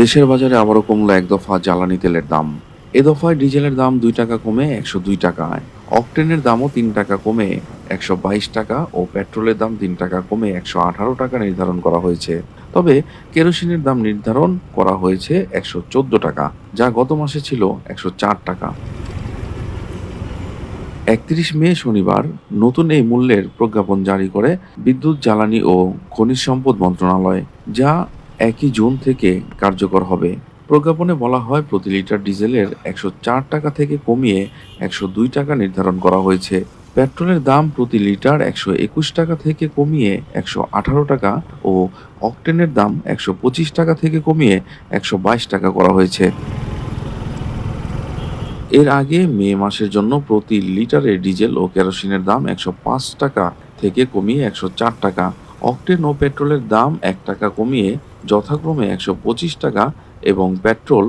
দেশের বাজারে আবারও কমলো এক দফা জ্বালানি তেলের দাম। এ দফায় ডিজেলের দাম দুই টাকা কমে একশো দুই টাকায়। অকটেনের দামও তিন টাকা কমে একশো বাইশ টাকা ও পেট্রোলের দাম তিন টাকা কমে একশো আঠারো টাকা নির্ধারণ করা হয়েছে। তবে কেরোসিনের দাম নির্ধারণ করা হয়েছে একশো চোদ্দ টাকা, যা গত মাসে ছিল একশো চার টাকা। একত্রিশ মে শনিবার নতুন এই মূল্যের প্রজ্ঞাপন জারি করে বিদ্যুৎ, জ্বালানি ও খনিজ সম্পদ মন্ত্রণালয়, যা একই জুন থেকে কার্যকর হবে। প্রজ্ঞাপনে বলা হয়, প্রতি লিটার ডিজেলের একশো চার টাকা থেকে কমিয়ে একশো দুই টাকা নির্ধারণ করা হয়েছে। পেট্রোলের দাম প্রতি লিটার একশো একুশ টাকা থেকে কমিয়ে একশো আঠারো টাকা ও অকটেনের দাম একশো পঁচিশ টাকা থেকে কমিয়ে একশো বাইশ টাকা করা হয়েছে। এর আগে মে মাসের জন্য প্রতি লিটারে ডিজেল ও কেরোসিনের দাম একশো পাঁচ টাকা থেকে কমিয়ে একশো চার টাকা, অকটেন ও পেট্রোলের দাম এক টাকা কমিয়ে যথাক্রমে একশো পঁচিশ টাকা এবং পেট্রোল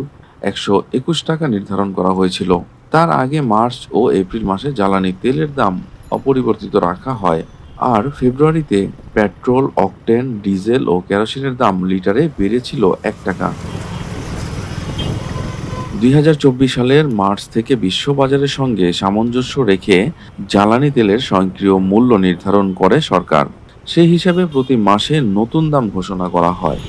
একশো একুশ টাকা নির্ধারণ করা হয়েছিল। তার আগে মার্চ ও এপ্রিল মাসে জ্বালানি তেলের দাম অপরিবর্তিত রাখা হয়। আর ফেব্রুয়ারিতে পেট্রোল, অকটেন, ডিজেল ও কেরোসিনের দাম লিটারে বেড়েছিল এক টাকা। দুই হাজার চব্বিশ সালের মার্চ থেকে বিশ্ববাজারের সঙ্গে সামঞ্জস্য রেখে জ্বালানি তেলের স্বয়ংক্রিয় মূল্য নির্ধারণ করে সরকার। সেই হিসাবে প্রতি মাসে নতুন দাম ঘোষণা করা হয়।